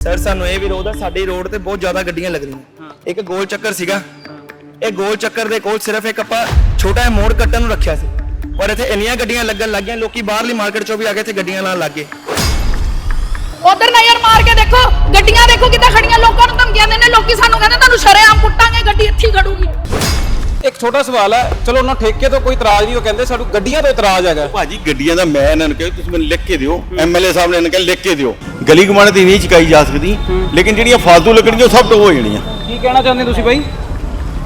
Sir, ਸਾਨੂੰ ਇਹ ਵਿਰੋਧ ਆ ਸਾਡੀ ਰੋਡ ਤੇ ਬਹੁਤ ਜ਼ਿਆਦਾ ਗੱਡੀਆਂ ਲੱਗ ਰਹੀਆਂ ਇੱਕ ਗੋਲ ਚੱਕਰ ਸੀਗਾ। ਇਹ ਗੋਲ ਚੱਕਰ ਦੇ ਕੋਲ ਸਿਰਫ ਇੱਕ ਆਪਾਂ ਛੋਟਾ ਜਿਹਾ ਮੋੜ ਕੱਟਣ ਨੂੰ ਰੱਖਿਆ ਸੀ। ਪਰ ਇੱਥੇ ਇੰਨੀਆਂ ਗੱਡੀਆਂ ਲੱਗਣ ਲੱਗ ਗਈਆਂ, ਲੋਕੀ ਬਾਹਰਲੀ ਮਾਰਕੀਟ ਚੋਂ ਵੀ ਆ ਕੇ ਇੱਥੇ ਗੱਡੀਆਂ ਲਾਉਣ ਲੱਗ ਗਏ। ਉਧਰ ਨਜ਼ਰ ਮਾਰ ਕੇ ਦੇਖੋ, ਗੱਡੀਆਂ ਦੇਖੋ ਕਿੱਦਾਂ ਖੜੀਆਂ, ਲੋਕਾਂ ਨੂੰ ਧਮਕੀਆਂ ਦਿੰਦੇ ਲੋਕੀ ਸਾਨੂੰ ਕਹਿੰਦੇ ਤੁਹਾਨੂੰ ਸ਼ਰੇਆਮ ਕੁੱਟਾਂਗੇ, ਗੱਡੀ ਇੱਥੇ ਖੜੂਗੀ। ਇੱਕ ਛੋਟਾ ਸਵਾਲ ਹੈ। ਚਲੋ ਉਹਨਾਂ ਠੇਕੇ ਤੋਂ ਕੋਈ ਇਤਰਾਜ਼ ਨਹੀਂ ਉਹ ਕਹਿੰਦੇ ਸਾਨੂੰ ਗੱਡੀਆਂ ਤੋਂ ਇਤਰਾਜ਼ ਹੈਗਾ। ਭਾਜੀ ਗੱਡੀਆਂ ਦਾ ਮੈਂ ਇਹਨਾਂ ਨੂੰ ਕਿਹਾ ਤੁਸੀਂ ਮੈਨੂੰ ਲਿਖ ਕੇ ਦਿਓ। ਐਮਐਲਏ ਸਾਹਿਬ ਨੇ ਇਹਨਾਂ ਕਿਹਾ ਲਿਖ ਕੇ ਦਿਓ। ਗਲੀ ਗਮਾਣੇ ਤੇ ਨਹੀਂ ਚੁਕਾਈ ਜਾ ਸਕਦੀ ਲੇਕਿਨ ਜਿਹੜੀਆਂ ਫਾਲਤੂ ਉਹ ਸਭ ਤੋਂ ਹੋ ਜਾਣੀਆਂ। ਕੀ ਕਹਿਣਾ ਚਾਹੁੰਦੇ ਤੁਸੀਂ ਬਾਈ?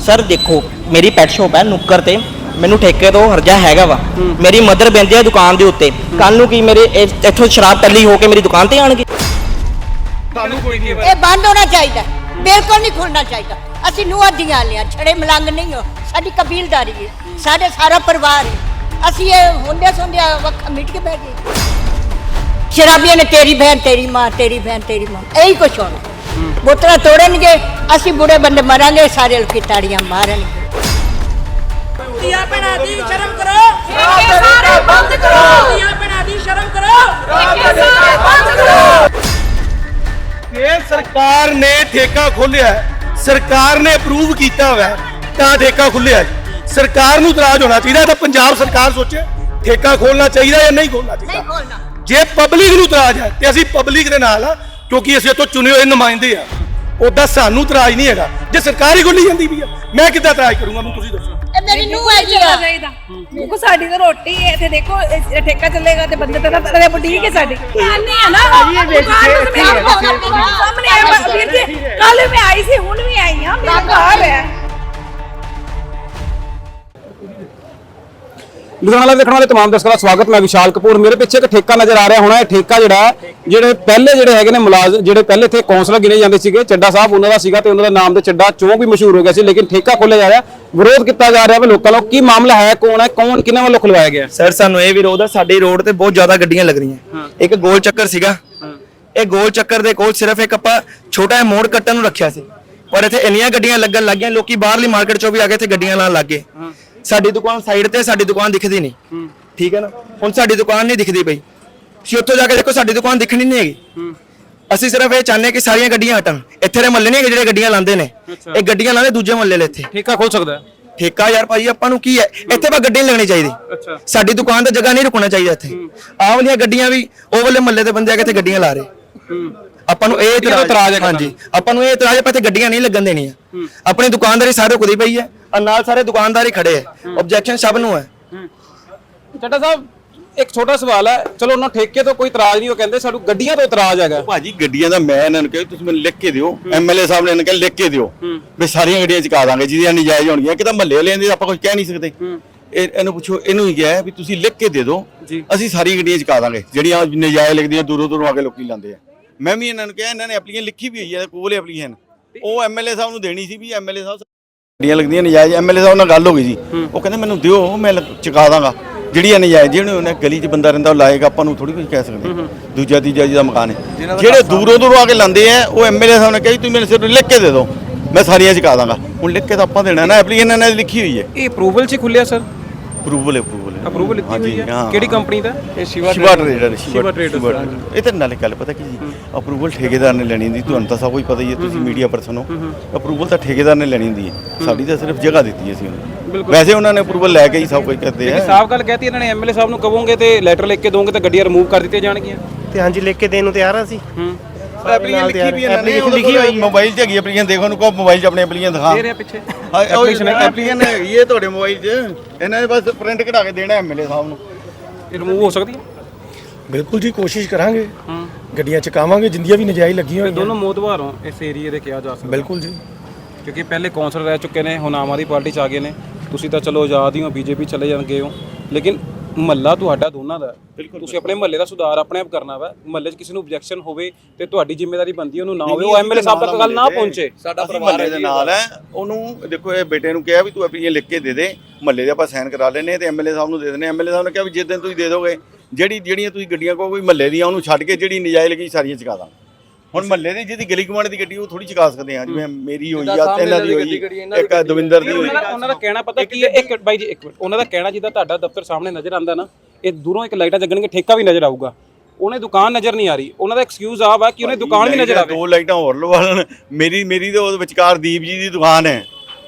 ਸਰ ਦੇਖੋ ਮੇਰੀ ਪੈਟ ਸ਼ੋਪ ਹੈ ਨੁੱਕਰ ਤੇ। ਮੈਨੂੰ ਠੇਕੇ ਤੋਂ ਹਰਜਾ ਹੈਗਾ ਵਾ। ਮੇਰੀ ਮਦਰ ਬੈਂਦੇ ਆ ਦੁਕਾਨ ਦੇ ਉੱਤੇ। ਕੱਲ ਨੂੰ ਕੀ ਮੇਰੇ ਇਹ- ਇੱਥੋਂ ਸ਼ਰਾਬ ਕੱਲੀ ਹੋ ਕੇ ਮੇਰੀ ਦੁਕਾਨ ਤੇ ਆਣਗੇ? ਤੁਹਾਨੂੰ ਕੋਈ ਨਹੀਂ ਇਹ ਬੰਦ ਹੋਣਾ ਚਾਹੀਦਾ। ਬਿਲਕੁਲ ਨਹੀਂ ਖੁੱਲਣਾ ਚਾਹੀਦਾ। ਅਸੀਂ ਨੂੰ ਅੱਧੀਆਂ ਲਿਆ ਛੜੇ ਮਲੰਗ ਨਹੀਂ ਹੋ। ਸਾਡੀ ਕਬੀਲਦਾਰੀ ਹੈ ਸਾਡੇ ਸਾਰਾ ਪਰਿਵਾਰ ਹੈ। ਅਸੀਂ ਇਹ ਹੁੰਦੇ ਸੁੰਦੇ ਵੱਖਾ ਮਿਟ ਕੇ ਬਹਿ ਗਏ। ਸ਼ਰਾਬੀਆਂ ਨੇ ਤੇਰੀ ਭੈਣ ਤੇਰੀ ਮਾਂ ਤੇਰੀ ਭੈਣ ਤੇਰੀ ਮਾਂ ਇਹੀ ਕੁਛ ਹੋਣਾ। ਬੋਤਲਾਂ ਤੋੜਨਗੇ ਅਸੀਂ ਬੁੜੇ ਬੰਦੇ ਮਰਾਂਗੇ ਸਾਰੇ ਲੋਕੀ ਤਾੜੀਆਂ ਮਾਰਨਗੇ। ਧੀਆ ਭੈਣਾਂ ਦੀ ਸ਼ਰਮ ਕਰੋ। ਸਾਰੇ ਬੰਦ ਕਰੋ। ਧੀਆ ਭੈਣਾਂ ਦੀ ਸ਼ਰਮ ਕਰੋ। ਸਾਰੇ ਬੰਦ ਕਰੋ। ਇਹ ਸਰਕਾਰ ਨੇ ਠੇਕਾ ਖੋਲਿਆ ਹੈ। ਸਰਕਾਰ ਨੇ ਅਪਰੂਵ ਕੀਤਾ ਹੋਇਆ ਹੈ, ਤਾਂ ਠੇਕਾ ਖੁੱਲਿਆ ਜੀ। ਸਰਕਾਰ ਨੂੰ ਇਤਰਾਜ਼ ਹੋਣਾ ਚਾਹੀਦਾ ਤਾਂ ਪੰਜਾਬ ਸਰਕਾਰ ਸੋਚੇ ਠੇਕਾ ਖੋਲਣਾ ਚਾਹੀਦਾ ਜਾਂ ਨਹੀਂ ਖੋਲਣਾ ਚਾਹੀਦਾ? ਨਹੀਂ ਖੋਲਣਾ ਜੇ ਪਬਲਿਕ ਨੂੰ ਇਤਰਾਜ਼ ਹੈ ਤੇ ਅਸੀਂ ਪਬਲਿਕ ਦੇ ਨਾਲ ਆ ਕਿਉਂਕਿ ਅਸੀਂ ਇੱਥੋਂ ਚੁਣੇ ਹੋਏ ਨੁਮਾਇੰਦੇ ਆ। ਉਹਦਾ ਸਾਨੂੰ ਇਤਰਾਜ਼ ਨਹੀਂ ਹੈਗਾ। ਜੇ ਸਰਕਾਰ ਹੀ ਖੋਲੀ ਜਾਂਦੀ ਵੀ ਆ ਮੈਂ ਕਿੱਦਾਂ ਇਤਰਾਜ਼ ਕਰੂੰਗਾ? ਮੈਨੂੰ ਤੁਸੀਂ ਦੱਸੋ। ਇਹ ਮੇਰੀ ਨੂੰ ਹੈ ਜੀ ਆ। ਚਾਹੀਦਾ। ਦੇਖੋ ਸਾਡੀ ਤਾਂ ਰੋਟੀ ਹੈ ਇੱਥੇ ਦੇਖੋ ਇਹ ਠੇਕਾ ਚੱਲੇਗਾ ਤੇ ਬੰਦੇ ਤਾਂ ਤੇਰੇ ਬੁਟੀਕ ਹੈ ਸਾਡੀ। ਨਹੀਂ ਹੈ ਨਾ ਸਾਹਮਣੇ ਆ। ਵੀਰ ਜੀ ਕੱਲ ਮੈਂ ਆਈ ਸੀ ਹੁਣ ਵੀ ਆਈ ਹਾਂ ਮੇਰਾ ਘਰ ਹੈ। ਲੁਧਿਆਣਾ ਲਾਈਵ ਦੇਖਣ ਵਾਲੇ ਤਮਾਮ ਦਰਸ਼ਕਾਂ ਦਾ ਸਵਾਗਤ ਮੈਂ ਵਿਸ਼ਾਲ ਕਪੂਰ। ਮੇਰੇ ਪਿੱਛੇ ਇੱਕ ਠੇਕਾ ਨਜ਼ਰ ਆ ਰਿਹਾ ਹੋਣਾ ਇਹ ਠੇਕਾ ਜਿਹੜਾ ਜਿਹੜੇ ਪਹਿਲੇ ਜਿਹੜੇ ਹੈਗੇ ਨੇ ਮੁਲਾਜ਼ਮ ਜਿਹੜੇ ਪਹਿਲੇ ਇੱਥੇ ਕੌਂਸਲਰ ਗਿਣੇ ਜਾਂਦੇ ਸੀਗੇ ਚੱਡਾ ਸਾਹਿਬ ਉਹਨਾਂ ਦਾ ਸੀਗਾ ਤੇ ਉਹਨਾਂ ਦਾ ਨਾਮ ਤੇ ਚੱਡਾ ਚੌਂਕ ਵੀ ਮਸ਼ਹੂਰ ਹੋ ਗਿਆ ਸੀ ਲੇਕਿਨ ਠੇਕਾ ਖੋਲਿਆ ਜਾ ਰਿਹਾ ਵਿਰੋਧ ਕੀਤਾ ਜਾ ਰਿਹਾ ਵੀ ਲੋਕਾਂ ਵੱਲੋਂ ਕੀ ਮਾਮਲਾ ਹੈ ਕੌਣ ਹੈ ਕੌਣ ਕਿਹਨਾਂ ਵੱਲੋਂ ਖੁਲਵਾਇਆ ਗਿਆ? ਸਰ ਸਾਨੂੰ ਇਹ ਵਿਰੋਧ ਆ ਸਾਡੀ ਰੋਡ ਤੇ ਬਹੁਤ ਜ਼ਿਆਦਾ ਗੱਡੀਆਂ ਲੱਗ ਰਹੀਆਂ। ਇੱਕ ਗੋਲ ਚੱਕਰ ਸੀਗਾ। ਇਹ ਗੋਲ ਚੱਕਰ ਦੇ ਕੋਲ ਸਿਰਫ ਇੱਕ ਆਪਾਂ ਛੋਟਾ ਜਿਹਾ ਮੋੜ ਕੱਟਣ ਨੂੰ ਰੱਖਿਆ ਸੀ। ਪਰ ਇੱਥੇ ਇੰਨੀਆਂ ਗੱਡੀਆਂ ਲੱਗਣ ਲੱਗੀਆਂ ਲੋਕੀ ਬਾਹਰਲੀ ਮਾਰਕੀਟ ਚੋਂ ਵੀ ਆ ਕੇ ਇੱਥੇ ਗੱਡੀਆਂ ਲਾਉਣ ਲੱਗ ਗਏ। ਸਾਡੀ ਦੁਕਾਨ ਸਾਈਡ ਤੇ ਸਾਡੀ ਦੁਕਾਨ ਦਿਖਦੀ ਨਹੀਂ। ਠੀਕ ਹੈ ਨਾ? ਹੁਣ ਸਾਡੀ ਦੁਕਾਨ ਨਹੀਂ ਦਿਖਦੀ ਪਈ। ਤੁਸੀਂ ਉੱਥੋਂ ਜਾ ਕੇ ਦੇਖੋ ਸਾਡੀ ਦੁਕਾਨ ਦਿਖਣੀ ਨਹੀਂ ਹੈਗੀ। ਅਸੀਂ ਸਿਰਫ ਇਹ ਚਾਹੁੰਦੇ ਕਿ ਸਾਰੀਆਂ ਗੱਡੀਆਂ ਹਟਣ। ਇੱਥੇ ਦੇ ਮਹੱਲੇ ਨਹੀਂ ਹੈਗੇ ਜਿਹੜੇ ਗੱਡੀਆਂ ਲਾਉਂਦੇ ਨੇ। ਇਹ ਗੱਡੀਆਂ ਲਾਉਂਦੇ ਦੂਜੇ ਮਹੱਲੇ ਲੈ ਇੱਥੇ। ਠੇਕਾ ਖੋਲ ਸਕਦਾ ਠੇਕਾ ਯਾਰ ਭਾਜੀ ਆਪਾਂ ਨੂੰ ਕੀ ਹੈ? ਇੱਥੇ ਬਾ ਗੱਡੀ ਨਹੀਂ ਲੱਗਣੀ ਚਾਹੀਦੀ ਅੱਛਾ। ਸਾਡੀ ਦੁਕਾਨ ਤੇ ਜਗ੍ਹਾ ਨਹੀਂ ਰੁਕਣਾ ਚਾਹੀਦਾ ਇੱਥੇ। ਆਹ ਵਾਲੀਆਂ ਗੱਡੀਆਂ ਵੀ ਉਹ ਵਾਲੇ ਮਹੱਲੇ ਦੇ ਬੰਦੇ ਆ ਕੇ ਇੱਥੇ ਗੱਡੀਆਂ ਲਾ ਰਹੇ। ਆਪਾਂ ਨੂੰ ਇਹ ਇਤਰਾਜ਼ ਹੈ ਹਾਂਜੀ। ਆਪਾਂ ਨੂੰ ਇਹ ਇਤਰਾਜ਼ ਹੈ ਆਪਾਂ ਇੱਥੇ ਗੱਡੀਆਂ ਨਹੀਂ ਲੱਗਣ ਦੇਣੀਆਂ। ਆਪਣੀ ਦੁਕਾਨਦਾਰੀ ਸਾਰੇ ਰੁਕਦੀ ਪਈ ਹੈ। ਔਰ ਨਾਲ ਸਾਰੇ ਦੁਕਾਨਦਾਰ ਹੀ ਖੜੇ ਹੈ। ਆਬਜੈਕਸ਼ਨ ਸਭ ਨੂੰ ਹੈ। ਚੱਡਾ ਸਾਹਿਬ ਇੱਕ ਛੋਟਾ ਸਵਾਲ ਹੈ। ਚਲੋ ਉਹਨਾਂ ਠੇਕੇ ਤੋਂ ਕੋਈ ਇਤਰਾਜ਼ ਨਹੀਂ ਉਹ ਕਹਿੰਦੇ ਸਾਨੂੰ ਗੱਡੀਆਂ ਤੋਂ ਇਤਰਾਜ਼ ਹੈਗਾ। ਭਾਜੀ ਗੱਡੀਆਂ ਦਾ ਮੈਂ ਇਹਨਾਂ ਨੂੰ ਕਿਹਾ ਤੁਸੀਂ ਮੈਨੂੰ ਲਿਖ ਕੇ ਦਿਓ। ਐਮਐਲਏ ਸਾਹਿਬ ਨੇ ਇਹਨਾਂ ਕਿਹਾ ਲਿਖ ਕੇ ਦਿਓ। ਵੀ ਸਾਰੀਆਂ ਗੱਡੀਆਂ ਚੁਕਾ ਦਾਂਗੇ ਜਿਹਦੀਆਂ ਨਜਾਇਜ਼ ਹੋਣਗੀਆਂ ਕਿ ਤਾਂ ਮਹੱਲੇ ਵਾਲਿਆਂ ਦੀ ਆਪਾਂ ਕੁਝ ਕਹਿ ਨਹੀਂ ਸਕਦੇ। ਇਹ ਇਹਨੂੰ ਪੁੱਛੋ ਇਹਨੂੰ ਹੀ ਕਿਹਾ ਵੀ ਤੁਸੀਂ ਲਿਖ ਕੇ ਦੇ ਦਿਓ। ਅਸੀਂ ਸਾਰੀਆਂ ਗੱਡੀਆਂ ਚੁਕਾ ਦਾਂਗੇ। ਜਿਹੜੀਆਂ ਨਜਾਇਜ਼ ਲੱਗਦੀਆਂ ਦੂਰੋਂ ਦੂਰੋਂ ਆ ਕੇ ਲੋਕੀ ਲਾਉਂਦੇ ਆ। ਮੈਂ ਵੀ ਇਹਨਾਂ ਨੂੰ ਕਿਹਾ ਇਹਨਾਂ ਨੇ ਐਪਲੀਕੇਸ਼ਨ ਲਿਖੀ ਵੀ ਹੋਈ ਹੈ ਕੋਲ ਐਪਲੀਕੇਸ਼ਨ ਉਹ ਐਮਐਲਏ ਸਾਹਿਬ ਨੂੰ ਦੇਣੀ ਸੀ ਵੀ ਐਮਐਲਏ ਸਾਹਿਬ ਗੱਡੀਆਂ ਲੱਗਦੀਆਂ ਨਜਾਇਜ਼ ਐਮਐਲਏ ਸਾਹਿਬ ਨਾਲ ਗੱਲ ਹੋ ਗਈ ਸੀ ਉਹ ਕਹਿੰਦੇ ਮੈਨੂੰ ਦਿਓ ਮੈਂ ਚੁਕਾ ਦਾਂਗਾ। ਜਿਹੜੀਆਂ ਨਜਾਇਜ਼ ਜਿਹੜੇ ਉਹਨੇ ਗਲੀ 'ਚ ਬੰਦਾ ਰਹਿੰਦਾ ਉਹ ਲਾਏਗਾ ਆਪਾਂ ਨੂੰ ਥੋੜੀ ਕੁਝ ਕਹਿ ਸਕਦੇ ਦੂਜਾ ਤੀਜਾ ਜਿਹਦਾ ਮਕਾਨ ਹੈ। ਜਿਹੜੇ ਦੂਰੋਂ ਦੂਰੋਂ ਆ ਕੇ ਲਾਂਦੇ ਆ ਉਹ ਐਮਐਲਏ ਸਾਹਿਬ ਨੇ ਕਿਹਾ ਜੀ ਤੁਸੀਂ ਮੈਨੂੰ ਸਿਰਫ ਲਿਖ ਕੇ ਦੇ ਦਿਓ। ਮੈਂ ਸਾਰੀਆਂ ਚੁਕਾ ਦਾਂਗਾ। ਹੁਣ ਲਿਖ ਕੇ ਤਾਂ ਆਪਾਂ ਦੇਣਾ ਨਾ ਐਪਲੀਕੇਸ਼ਨ ਇਹਨਾਂ ਨੇ ਲਿਖੀ ਹੋਈ ਹੈ। ਇਹ ਅਪਰੂਵਲ 'ਚ ਖੁੱਲਿਆ ਸਰ ਅਪਰੂਵਲ ਹੈ ਅਪਰੂਵਲ ਲਿੱਤੀ ਹੋਈ ਹੈ ਹਾਂ। ਕਿਹੜੀ ਕੰਪਨੀ ਦਾ? ਇਹ ਸ਼ਿਵਾ ਟਰੇਡਰ ਸ਼ਿਵਾ ਟਰੇਡਰ ਇਹ ਤਾਂ ਨਾਲੇ ਗੱਲ ਪਤਾ ਕੀ ਜੀ? ਅਪਰੂਵਲ ਠੇਕੇਦਾਰ ਨੇ ਲੈਣੀ ਹੁੰਦੀ ਤੁਹਾਨੂੰ ਤਾਂ ਸਭ ਕੁਝ ਪਤਾ ਹੀ ਹੈ ਤੁਸੀਂ ਮੀਡੀਆ ਪਰਸਨ ਹੋ। ਅਪਰੂਵਲ ਤਾਂ ਠੇਕੇਦਾਰ ਨੇ ਲੈਣੀ ਹੁੰਦੀ ਹੈ। ਸਾਡੀ ਤਾਂ ਸਿਰਫ ਜਗ੍ਹਾ ਦਿੱਤੀ ਹੈ ਅਸੀਂ ਉਹਨੂੰ। ਵੈਸੇ ਉਹਨਾਂ ਨੇ ਅਪਰੂਵਲ ਲੈ ਕੇ ਹੀ ਸਭ ਕੁਝ ਕਰਦੇ ਆ। ਸਾਫ਼ ਗੱਲ ਕਹਿਤੀ ਇਹਨਾਂ ਨੇ ਐਮਐਲਏ ਸਾਹਿਬ ਨੂੰ ਕਹੋਗੇ ਤੇ ਲੈਟਰ ਲਿਖ ਕੇ ਦੋਗੇ ਤਾਂ ਗੱਡੀਆਂ ਰਿਮੂਵ ਕਰ ਦਿੱਤੀਆਂ ਜਾਣਗੀਆਂ। ਤੇ ਹਾਂਜੀ ਲਿਖ ਕੇ ਦੇਣ ਨੂੰ ਤਿਆਰ ਆ ਸੀ ਹੂੰ। ਐਪਲੀਕੇਸ਼ਨ ਲਿਖੀ ਵੀ ਇਹਨਾਂ ਨੇ। ਲਿਖੀ ਹੋਈ ਹੈ। ਮੋਬਾਈਲ 'ਚ ਹੈਗੀ ਐਪਲੀਕੇਸ਼ਨ ਦੇਖੋ ਉਹਨੂੰ ਕਹੋ ਮੋਬਾਈਲ 'ਚ ਆਪਣੀ ਐਪਲੀਕੇਸ਼ਨ ਦਿਖਾ। ਦੇ ਰਿਹਾ ਪਿੱਛੇ। ਐਪਲੀਕੇਸ਼ਨ ਐਪਲੀਕੇਸ਼ਨ ਹੈਗੀ ਹੈ ਤੁਹਾਡੇ ਮੋਬਾਈਲ 'ਚ। ਇਹਨਾਂ ਨੇ ਬਸ ਪ੍ਰਿੰਟ ਕਢਾ ਕੇ ਦੇਣਾ ਐਮਐਲਏ ਸਾਹਿਬ ਨੂੰ। ਇਹ ਰਿਮੂਵ ਹੋ ਸਕਦੀ ਹੈ? ਬਿਲਕੁਲ ਜੀ ਕੋਸ਼ਿਸ਼ ਕਰਾਂਗੇ। ਗੱਡੀਆਂ ਚਕਾਵਾਂਗੇ ਜਿੰਦੀਆਂ ਵੀ ਨਜਾਇਜ਼ ਲੱਗੀਆਂ ਇਹ ਹੋਈਆਂ। ਦੋਨੋਂ ਮੋਦਵਾਰ ਹੋ ਇਸ ਏਰੀਏ ਦੇ ਕਿਹਾ ਜਾ ਸਕਦਾ। ਬਿਲਕੁਲ ਜੀ। ਕਿਉਂਕਿ ਪਹਿਲੇ ਕੌਂਸਲਰ ਰਹਿ ਚੁੱਕੇ ਨੇ ਹੁਣ ਆਮ ਆਦਮੀ ਪਾਰਟੀ ਚ ਆ ਗਏ ਨੇ। ਤੁਸੀਂ ਤਾਂ ਚਲੋ ਆਜ਼ਾਦ ਹੀ ਹੋ ਬੀਜੇਪੀ ਚਲੇ ਹੋ ਲੇਕਿਨ ਮਹੱਲਾ ਤੁਹਾਡਾ ਦੋਨਾਂ ਦਾ ਹੈ। ਤੁਸੀਂ ਆਪਣੇ ਮਹੱਲੇ ਦਾ ਸੁਧਾਰ ਆਪਣੇ ਆਪ ਕਰਨਾ ਵਾ। ਮਹੱਲੇ 'ਚ ਕਿਸੇ ਨੂੰ ਆਬਜੈਕਸ਼ਨ ਹੋਵੇ ਤੇ ਤੁਹਾਡੀ ਜ਼ਿੰਮੇਵਾਰੀ ਬਣਦੀ ਹੈ ਉਹਨੂੰ ਨਾ ਹੋਵੇ ਉਹ ਐਮਐਲਏ ਸਾਹਿਬ ਤੱਕ ਗੱਲ ਨਾ ਪਹੁੰਚੇ। ਸਾਡਾ ਪਰਿਵਾਰ ਦੇ ਨਾਲ ਹੈ। ਉਹਨੂੰ ਦੇਖੋ ਇਹ ਬੇਟੇ ਨੂੰ ਕਿਹਾ ਵੀ ਤੂੰ ਆਪਣੀ ਲਿਖ ਕੇ ਦੇ ਦੇ। ਮਹੱਲੇ ਦੇ ਆਪਾਂ ਸਾਈਨ ਕਰਾ ਲੈਨੇ ਤੇ ਐਮਐਲਏ ਸਾਹਿਬ ਨੂੰ ਦੇ ਦੇਣੇ ਐਮਐਲਏ ਸਾਹਿਬ ਨੇ ਕਿਹਾ ਵੀ ਜਿਸ ਦਿਨ ਤੁਸੀਂ ਦੇ ਦੋਗੇ ਜਿਹੜੀ ਜਿਹੜੀਆਂ ਤੁਸੀਂ ਗੱਡੀਆਂ ਕੋਈ ਮਹੱਲੇ ਦੀਆਂ ਉਹਨੂੰ ਛੱਡ ਕੇ ਜਿਹੜੀ ਨਜਾਇਜ਼ ਲੱਗੀ ਸਾਰੀਆਂ ਚੁਕਾ ਦਾਂ ਹੁਣ ਮਹੱਲੇ ਦੀ ਜਿਹਦੀ ਗਲੀ ਕਮਾਂਡ ਦੀ ਗੱਡੀ ਉਹ ਥੋੜੀ ਚੁਕਾ ਸਕਦੇ ਆ ਜਿਵੇਂ ਮੇਰੀ ਹੋਈ ਆ ਇਹਨਾਂ ਦੀ ਹੋਈ ਇੱਕ ਦਵਿੰਦਰ ਦੀ ਹੋਈ। ਉਹਨਾਂ ਦਾ- ਕਹਿਣਾ ਪਤਾ ਕੀ ਹੈ ਇੱਕ ਬਾਈ ਜੀ ਇੱਕ ਮਿੰਟ। ਉਹਨਾਂ ਦਾ ਕਹਿਣਾ ਜਿੱਦਾਂ ਤੁਹਾਡਾ ਦਫ਼ਤਰ ਸਾਹਮਣੇ ਨਜ਼ਰ ਆਉਂਦਾ ਨਾ ਇਹ ਦੂਰੋਂ ਇੱਕ ਲਾਈਟਾਂ ਜਗਣਗੇ ਠੇਕਾ ਵੀ ਨਜ਼ਰ ਆਊਗਾ। ਉਹਨੇ ਦੁਕਾਨ ਨਜ਼ਰ ਨਹੀਂ ਆ ਰਹੀ। ਉਹਨਾਂ ਦਾ ਐਕਸਕਿਊਜ਼ ਆ ਵਾ ਕਿ ਉਹਨੇ ਦੁਕਾਨ ਵੀ ਨਜ਼ਰ ਆਵੇ। ਦੋ ਲਾਈਟਾਂ ਹੋਰ ਲਵਾ ਲੈਣ ਮੇਰੀ ਮੇਰੀ ਤੇ ਉਹਦੇ ਵਿਚਕਾਰ ਦੀਪ ਜੀ ਦੀ ਦੁਕਾਨ ਹੈ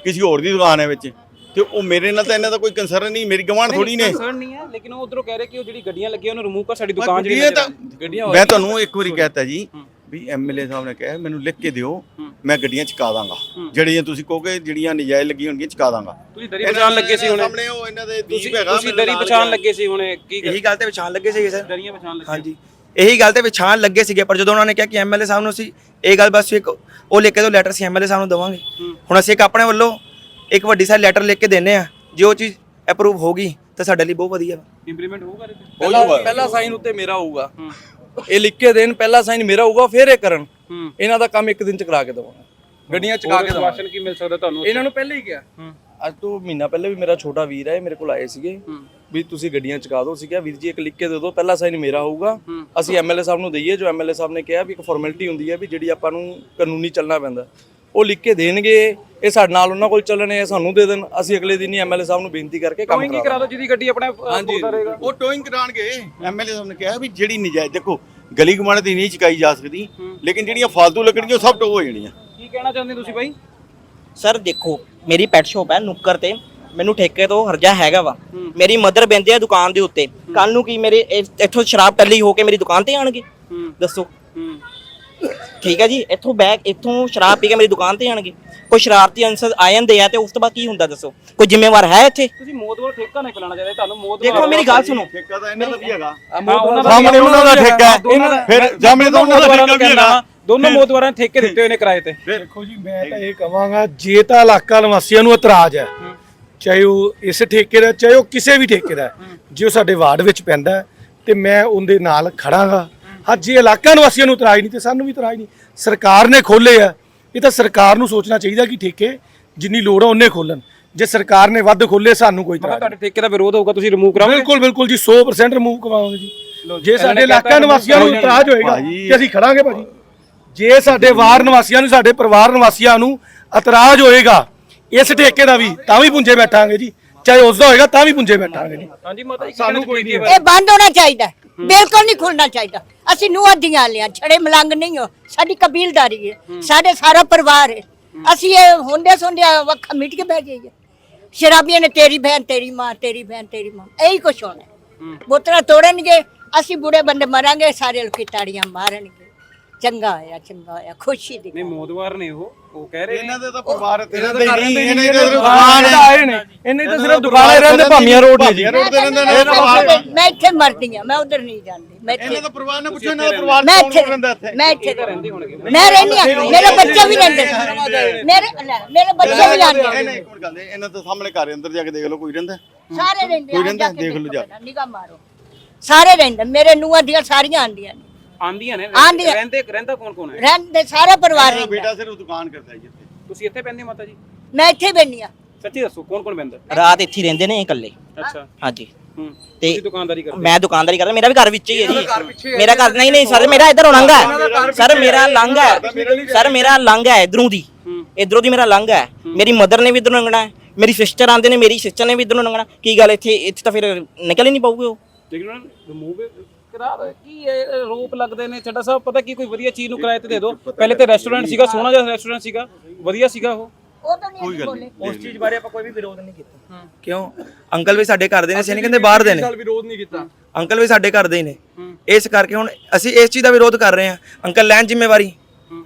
ਕਿਸੇ ਹੋਰ ਦੀ ਦੁਕਾਨ ਹੈ ਵਿੱਚ। ਤੇ ਉਹ ਮੇਰੇ ਨਾਲ ਤਾਂ ਇਹਨਾਂ ਦਾ ਕੋਈ ਕੰਸਰਨ ਨਹੀਂ ਮੇਰੀ ਗਵਾਂਢ ਥੋੜੀ ਨੇ। ਕੰਸਰਨ ਨਹੀਂ ਹੈ ਲੇਕਿਨ ਉਹ ਉਧਰੋਂ ਕਹਿ ਰਹੇ ਕਿ ਉਹ ਜਿਹੜੀ ਗੱਡੀਆਂ ਲੱਗੀਆਂ ਉਹਨੂੰ ਰਿਮੂਵ ਕਰ ਸਾਡੀ ਦੁਕਾਨ ਜਿਹੜੀ ਗੱਡੀਆਂ ਮੈਂ ਤੁਹਾਨੂੰ ਇੱਕ ਵਾਰੀ ਕਹਿਤਾ ਜੀ ਵੀ ਐਮਐਲਏ ਸਾਹਿਬ ਨੇ ਕਿਹਾ ਮੈਨੂੰ ਲਿਖ ਕੇ ਦਿਓ ਮੈਂ ਗੱਡੀਆਂ ਚੁਕਾ ਦਾਂਗਾ। ਜਿਹੜੀਆਂ ਤੁਸੀਂ ਕਹੋਗੇ ਜਿਹੜੀਆਂ ਨਜਾਇਜ਼ ਲੱਗੀਆਂ ਹੋਣਗੀਆਂ ਚੁਕਾ ਦਾਂਗਾ। ਤੁਸੀਂ ਦਰੀ ਪਛਾਣ ਲੱਗੇ ਸੀ ਹੁਣੇ? ਸਾਹਮਣੇ ਉਹ ਇਹਨਾਂ ਦੇ ਤੁਸੀਂ ਦੀਪ ਹੈਗਾ ਤੁਸੀਂ ਮੇਰੇ ਦਰੀ ਨਾਲ ਪਛਾਣ ਗਿਆ। ਲੱਗੇ ਸੀ ਹੁਣੇ ਕੀ ਇਹੀ ਗੱਲ ਤੇ ਵਿਛਾਣ ਲੱਗੇ ਸੀਗੇ ਸਰ। ਦਰੀਆਂ ਪਛਾਣ ਲੱਗੇ ਹਾਂਜੀ। ਇਹੀ ਗੱਲ ਤੇ ਵਿਛਾਣ ਲੱਗੇ ਸੀਗੇ ਪਰ ਜਦੋਂ ਉਹਨਾਂ ਨੇ ਕਿਹਾ ਕਿ ਐਮਐਲਏ ਸਾਹਿਬ ਨੂੰ ਅਸੀਂ ਇਹ ਗੱਲ ਬਸ ਇੱਕ ਉਹ ਲਿਖ ਕੇ ਦੋ ਲੈਟਰ ਸੀ ਐਮਐਲਏ ਸਾਹਿਬ ਨੂੰ ਦਵਾਂਗੇ। ਹੁਣ ਅਸੀਂ ਇੱਕ ਆਪਣੇ ਵੱਲੋਂ ਇੱਕ ਵੱਡੀ ਸਾਰੀ ਲੈਟਰ ਲਿਖ ਕੇ ਦਿੰਨੇ ਆ ਜੇ ਉਹ ਚੀਜ਼ ਅਪਰੂਵ ਹੋਗੀ ਤਾਂ ਸਾਡੇ ਲਈ ਬਹੁਤ ਵਧੀਆ। ਇੰਪਲੀਮੈਂਟ ਹੋਊਗਾ ਪਹਿਲਾ ਸਾਈਨ ਉੱਤੇ ਮੇਰਾ ਹੋਊਗਾ। ਇਹ ਲਿਖ ਕੇ ਦੇਣ ਪਹਿਲਾ ਸਾਈਨ ਮੇਰਾ ਹੋਊਗਾ ਫਿਰ ਇਹ ਕਰਨ। ਇਹਨਾਂ ਦਾ ਕੰਮ ਇੱਕ ਦਿਨ ਚ ਕਰਾ ਕੇ ਦਵਾਂਗਾ। ਗੱਡੀਆਂ ਚਕਾ ਕੇ ਦਵਾਂਗਾ। ਕੀ ਮਿਲ ਸਕਦਾ ਤੁਹਾਨੂੰ ਇਹਨਾਂ ਨੂੰ ਪਹਿਲੇ ਹੀ ਕਿਹਾ। ਅੱਜ ਤੋਂ ਮਹੀਨਾ ਪਹਿਲੇ ਵੀ ਮੇਰਾ ਛੋਟਾ ਵੀਰ ਹੈ ਇਹ ਮੇਰੇ ਕੋਲ ਆਏ ਸੀਗੇ। ਵੀ ਤੁਸੀਂ ਗੱਡੀਆਂ ਚਕਾ ਦਿਓ ਸੀ ਕਿਹਾ ਵੀਰ ਜੀ ਇੱਕ ਲਿਖ ਕੇ ਦੇ ਦਿਓ ਪਹਿਲਾ ਸਾਈਨ ਮੇਰਾ ਹੋਊਗਾ। ਅਸੀਂ ਐਮਐਲਏ ਸਾਹਿਬ ਨੂੰ ਦਈਏ ਜੋ ਐਮਐਲਏ ਸਾਹਿਬ ਨੇ ਕਿਹਾ ਵੀ ਇੱਕ ਫਾਰਮੈਲਿਟੀ ਹੁੰਦੀ ਹੈ ਵੀ ਜਿਹੜੀ ਆਪਾਂ ਨੂੰ ਕਾਨੂੰਨੀ ਚੱਲਣਾ ਪੈਂਦਾ। ਉਹ ਲਿਖ ਕੇ ਦੇਣਗੇ ਇਹ ਸਾਡੇ ਨਾਲ ਉਹਨਾਂ ਕੋਲ ਚੱਲਣੇ ਆ ਸਾਨੂੰ ਦੇ ਦੇਣ। ਅਸੀਂ ਅਗਲੇ ਦਿਨ ਹੀ ਐਮਐਲਏ ਸਾਹਿਬ ਨੂੰ ਬੇਨਤੀ ਕਰਕੇ ਕੰਮ ਕਰਾ ਕਰਾ ਦੋ ਜਿਹਦੀ ਗੱਡੀ ਆਪਣੇ ਹਾਂਜੀ। ਉਹ ਟੋਇੰਗ ਕਰਾਣਗੇ ਐਮਐਲਏ ਸਾਹਿਬ ਨੇ ਕਿਹਾ ਵੀ ਜਿਹੜੀ ਨਜਾਇਜ਼ ਦੇਖੋ ਗਲੀ ਗੁਆਂਢ ਦੀ ਨਹੀਂ ਚੁਕਾਈ ਜਾ ਸਕਦੀ ਲੇਕਿਨ ਜਿਹੜੀਆਂ ਫਾਲਤੂ ਲੱਕੜੀਆਂ ਉਹ ਸਭ ਟੋ ਹੋ ਜਾਣੀਆਂ। ਕੀ ਕਹਿਣਾ ਚਾਹੁੰਦੇ ਤੁਸੀਂ ਬਾਈ? ਸਰ ਦੇਖੋ ਮੇਰੀ ਪੈਟ ਸ਼ੋਪ ਹੈ ਨੁੱਕਰ ਤੇ। ਮੈਨੂੰ ਠੇਕੇ ਤੋਂ ਹਰਜਾ ਹੈਗਾ ਵਾ। ਮੇਰੀ ਮਦਰ ਬੈਂਦੇ ਆ ਦੁਕਾਨ ਦੇ ਉੱਤੇ। ਕੱਲ ਨੂੰ ਕੀ ਮੇਰੇ ਇੱਥੋਂ ਸ਼ਰਾਬ ਟੱਲੀ ਹੋ ਕੇ ਮੇਰੀ ਦੁਕਾਨ ਤੇ ਆਣਗੇ ਦੱਸੋ। ਠੀਕ ਹੈ ਜੀ ਇੱਥੋਂ ਬੈਗ ਇੱਥੋਂ ਸ਼ਰਾਬ ਪੀ ਕੇ ਮੇਰੀ ਦੁਕਾਨ ਤੇ ਆਣਗੇ ਕੋਈ ਸ਼ਰਾਰਤੀ ਅਨਸਰ ਆ ਜਾਂਦੇ ਆ ਤੇ ਉਸ ਤੋਂ ਬਾਅਦ ਕੀ ਹੁੰਦਾ ਦੱਸੋ? ਕੋਈ ਜ਼ਿੰਮੇਵਾਰ ਹੈ ਇੱਥੇ? ਤੁਸੀਂ ਮੋਦਵਾਰ ਠੇਕਾ ਨਹੀਂ ਖਿਲਾਣਾ ਚਾਹੀਦਾ ਤੁਹਾਨੂੰ ਮੋਦਵਾਰ ਦੇਖੋ ਮੇਰੀ ਗੱਲ ਸੁਣੋ। ਠੇਕਾ ਤਾਂ ਇਹਨਾਂ ਦਾ ਵੀ ਹੈਗਾ। ਸਾਹਮਣੇ ਉਹਨਾਂ ਦਾ ਠੇਕਾ ਹੈ। ਫਿਰ ਸਾਹਮਣੇ ਤਾਂ ਉਹਨਾਂ ਦਾ ਠੇਕਾ ਵੀ ਹੈਗਾ। ਦੋਨੋਂ ਮੋਦਵਾਰਾਂ ਨੇ ਠੇਕੇ ਦਿੱਤੇ ਹੋਏ ਨੇ ਕਿਰਾਏ ਤੇ। ਦੇਖੋ ਜੀ ਮੈਂ ਤਾਂ ਇਹ ਕਵਾਂਗਾ ਜੇ ਤਾਂ ਇਲਾਕਾ ਨਿਵਾਸੀਆਂ ਨੂੰ ਇਤਰਾਜ਼ ਹੈ ਚਾਹੇ ਉਹ ਇਸ ਠੇਕੇ ਦਾ ਚਾਹੇ ਉਹ ਕਿਸੇ ਵੀ ਠੇਕੇ ਦਾ ਜੇ ਉਹ ਸਾਡੇ ਵਾਰਡ ਵਿੱਚ ਪੈਂਦਾ ਤੇ ਮੈਂ ਉਹਦੇ ਨਾਲ ਖੜਾਂਗਾ। ਹਾਂ ਜੇ ਇਲਾਕਾ ਨਿਵਾਸੀਆਂ ਨੂੰ ਇਤਰਾਜ਼ ਨਹੀਂ ਤੇ ਸਾਨੂੰ ਵੀ ਇਤਰਾਜ਼ ਨਹੀਂ। ਸਰਕਾਰ ਨੇ ਖੋਲੇ ਆ। ਇਹ ਤਾਂ ਸਰਕਾਰ ਨੂੰ ਸੋਚਣਾ ਚਾਹੀਦਾ ਕਿ ਠੇਕੇ ਜਿੰਨੀ ਲੋੜ ਆ ਉਹਨੇ ਖੋਲਣ ਜੇ ਸਰਕਾਰ ਨੇ ਵੱਧ ਖੋਲੇ ਸਾਨੂੰ ਕੋਈ ਇਤਰਾਜ਼ ਨਹੀਂ ਤੁਹਾਡੇ ਠੇਕੇ ਦਾ ਵਿਰੋਧ ਹੋਊਗਾ ਤੁਸੀਂ ਰਿਮੂਵ ਕਰਾਓਗੇ? ਬਿਲਕੁਲ ਬਿਲਕੁਲ ਜੀ 100% ਰਿਮੂਵ ਕਰਵਾਵਾਂਗੇ ਜੀ। ਜੇ ਸਾਡੇ ਇਲਾਕਾ ਨਿਵਾਸੀਆਂ ਨੂੰ ਇਤਰਾਜ਼ ਹੋਏਗਾ। ਤੇ ਅਸੀਂ ਖੜਾਂਗੇ ਭਾਜੀ। ਜੇ ਸਾਡੇ ਵਾਰ ਨਿਵਾਸੀਆਂ ਨੂੰ ਸਾਡੇ ਪਰਿਵਾਰ ਨਿਵਾਸੀਆਂ ਨੂੰ ਇਤਰਾਜ਼ ਹੋਏਗਾ ਇਸ ਠੇਕੇ ਦਾ ਵੀ ਤਾਂ ਵੀ ਪੁੰਜੇ ਬੈਠਾਂਗੇ ਜੀ। ਚਾਹੇ ਉਸ ਦਾ ਹੋਏਗਾ ਤਾਂ ਵੀ ਪੁੰਜੇ ਬੈਠਾਂਗੇ ਜੀ। ਹਾਂਜੀ ਮਾਤਾ ਜੀ ਸਾਨੂੰ ਕੋਈ ਨਹੀਂ ਇਹ ਬੰਦ ਹੋਣਾ ਚਾਹੀਦਾ। ਬਿਲਕੁਲ ਨਹੀਂ ਖੁੱਲਣਾ ਚਾਹੀਦਾ। ਅਸੀਂ ਨੂੰ ਅੱਧੀਆਂ ਲਿਆ ਛੜੇ ਮਲੰਗ ਨਹੀਂ ਹੋ। ਸਾਡੀ ਕਬੀਲਦਾਰੀ ਹੈ। ਸਾਡੇ ਸਾਰਾ ਪਰਿਵਾਰ ਹੈ। ਅਸੀਂ ਇਹ ਹੁੰਦੇ ਸੁੰਦੇ ਵੱਖਾ ਮਿਟ ਕੇ ਬਹਿ ਜਾਈਏ। ਸ਼ਰਾਬੀਆਂ ਨੇ ਤੇਰੀ ਭੈਣ ਤੇਰੀ ਮਾਂ ਤੇਰੀ ਭੈਣ ਤੇਰੀ ਮਾਂ। ਇਹੀ ਕੁਛ ਹੋਣਾ। ਬੋਤਲਾਂ ਤੋੜਨਗੇ ਅਸੀਂ ਬੁੜੇ ਬੰਦੇ ਮਰਾਂਗੇ ਸਾਰੇ ਲੋਕੀ ਤਾੜੀਆਂ ਮਾਰਨਗੇ। ਚੰਗਾ ਹੋਇਆ ਚੰਗਾ ਹੋਇਆ ਖੁਸ਼ੀ ਦੀ ਨਹੀਂ ਮੋਦਵਾਰ ਨੇ ਉਹ ਉਹ ਕਹਿ ਰਹੇ ਇਹਨਾਂ ਦੇ ਤਾਂ ਪਰਿਵਾਰ ਇਹਨਾਂ ਦੇ ਘਰ ਨਹੀਂ ਦੇ ਇਹਨਾਂ ਨਹੀਂ, ਦੇ ਦੁਕਾਨ ਹੈ। ਆਏ ਨੇ ਇਹਨੇ ਤਾਂ ਸਿਰਫ ਦੁਕਾਨੇ ਰਹਿੰਦੇ ਭਾਮੀਆਂ ਰੋਡ ਨੇ ਜੀ। ਰੋਡ ਤੇ ਰਹਿੰਦੇ ਨੇ ਮੈਂ ਪਰਿਵਾਰ ਇੱਥੇ- ਮੈਂ ਇੱਥੇ ਮਰਦੀ ਹਾਂ ਮੈਂ ਉਧਰ ਨਹੀਂ ਜਾਂਦੀ ਮੈਂ ਇੱਥੇ ਇਹਨਾਂ ਦਾ ਪਰਿਵਾਰ ਨੇ ਪੁੱਛੋ ਇਹਨਾਂ ਦਾ ਪਰਿਵਾਰ ਮੈਂ ਇੱਥੇ ਰਹਿੰਦਾ ਇੱਥੇ? ਮੈਂ ਇੱਥੇ ਮੈਂ ਰਹਿੰਦੀ ਹਾਂ ਮੇਰੇ ਬੱਚੇ ਵੀ ਰਹਿੰਦੇ। ਮੇਰੇ ਲੈ, ਮੇਰੇ ਬੱਚੇ ਵੀ ਨਹੀਂ ਇੱਕ ਮਿੰਟ ਗੱਲ ਇਹਨਾਂ ਦੇ ਸਾਹਮਣੇ ਘਰ ਅੰਦਰ ਜਾ ਕੇ ਦੇਖ ਲਓ ਕੋਈ ਰਹਿੰਦਾ ਸਾਰੇ ਰਹਿੰਦੇ ਕੋਈ ਆ, ਰਹਿੰਦਾ? ਦੇਖ ਲਓ ਜਾ। ਨਿਗਾਹ ਮਾਰੋ। ਸਾਰੇ ਰਹਿੰਦੇ ਮੇਰੇ ਨੂੰਹਾਂ ਦੀਆਂ ਸਾਰੀਆਂ ਆਂਦੀਆਂ ਨੇ। ਆਂਦੀਆਂ ਨੇ। ਆਉਂਦੀਆਂ। ਰਹਿੰਦੇ ਰਹਿੰਦਾ ਕੌਣ ਕੌਣ ਹੈ? ਰਹਿੰਦੇ ਸਾਰਾ ਪਰਿਵਾਰ ਮੇਰਾ ਰਹਿੰਦਾ। ਬੇਟਾ ਸਿਰਫ ਦੁਕਾਨ ਕਰਦਾ ਹੈ ਜੀ ਇੱਥੇ। ਤੁਸੀਂ ਇੱਥੇ ਪੈਂਦੇ ਮਾਤਾ ਜੀ? ਮੈਂ ਇੱਥੇ ਬੈਣੀ ਆ। ਸੱਚੀ ਦੱਸੋ ਕੌਣ ਕੌਣ ਪੈਂਦਾ ਰਾਤ ਇੱਥੇ ਹੀ ਰਹਿੰਦੇ ਨੇ ਇਹ ਇਕੱਲੇ। ਅੱਛਾ। ਹਾਂਜੀ। ਹੂੰ। ਤੇ ਤੁਸੀਂ ਦੁਕਾਨਦਾਰੀ ਕਰਦੇ ਮੈਂ ਦੁਕਾਨਦਾਰੀ ਕਰਦਾ ਮੇਰਾ ਵੀ ਘਰ ਵਿੱਚ ਹੀ ਹੈ ਜੀ। ਮੇਰਾ ਘਰ ਨਹੀਂ ਨਹੀਂ ਸਰ ਮੇਰਾ ਇਧਰ ਲੰਘਾ ਹੈ। ਸਰ ਮੇਰਾ ਲੰਘਾ ਹੈ। ਸਰ ਮੇਰਾ ਲੰਘਾ ਹੈ ਇਧਰੋਂ ਦੀ। ਇਧਰੋਂ ਦੀ ਮੇਰਾ ਲੰਘਾ ਹੈ। ਮੇਰੀ ਮਦਰ ਨੇ ਵੀ ਇਧਰੋਂ ਲੰਘਣਾ ਹੈ। ਮੇਰੀ ਸਿਸਟਰ ਆਂਦੇ ਨੇ ਮੇਰੀ ਸਿਸਟਰ ਨੇ ਵੀ ਇਧਰੋਂ ਲੰਘਣਾ ਕੀ ਗੱਲ ਇੱਥੇ ਇੱਥੇ ਤਾਂ ਫਿਰ ਨਿਕਲ ਹੀ ਨਹੀਂ ਪਾਉਗੇ ਉਹ। ਲੇਕਿਨ ਉਹਨਾਂ ਰਿਮੂਵ ਕਰਾ ਦੋ। ਕੀ ਇਹ ਰੋਪ ਲੱਗਦੇ ਨੇ? ਛੱਡਾ ਸਾਹਿਬ ਪਤਾ ਕੀ ਕੋਈ ਵਧੀਆ ਚੀਜ਼ ਨੂੰ ਕਿਰਾਏ ਤੇ ਦੇ ਦਿਓ। ਪਹਿਲੇ ਤੇ ਰੈਸਟੋਰੈਂਟ ਸੀਗਾ ਸੋਹਣਾ ਜਿਹਾ ਰੈਸਟੋਰੈਂਟ ਸੀਗਾ। ਵਧੀਆ ਸੀਗਾ ਉਹ। ਉਹ ਤਾਂ ਨਹੀਂ ਅਸੀਂ ਬੋਲੇ। ਉਸ ਚੀਜ਼ ਬਾਰੇ ਆਪਾਂ ਕੋਈ ਵੀ ਵਿਰੋਧ ਨਹੀਂ ਕੀਤਾ। ਕਿਉਂ? ਅੰਕਲ ਵੀ ਸਾਡੇ ਘਰ ਦੇ ਨੇ ਅਸੀਂ ਨਹੀਂ ਕਹਿੰਦੇ ਬਾਹਰ ਦੇ ਨੇ। ਵਿਰੋਧ ਨਹੀਂ ਕੀਤਾ। ਅੰਕਲ ਵੀ ਸਾਡੇ ਘਰ ਦੇ ਹੀ ਨੇ। ਇਸ ਕਰਕੇ ਹੁਣ ਅਸੀਂ ਇਸ ਚੀਜ਼ ਦਾ ਵਿਰੋਧ ਕਰ ਰਹੇ ਹਾਂ। ਅੰਕਲ ਲੈਣ ਜ਼ਿੰਮੇਵਾਰੀ।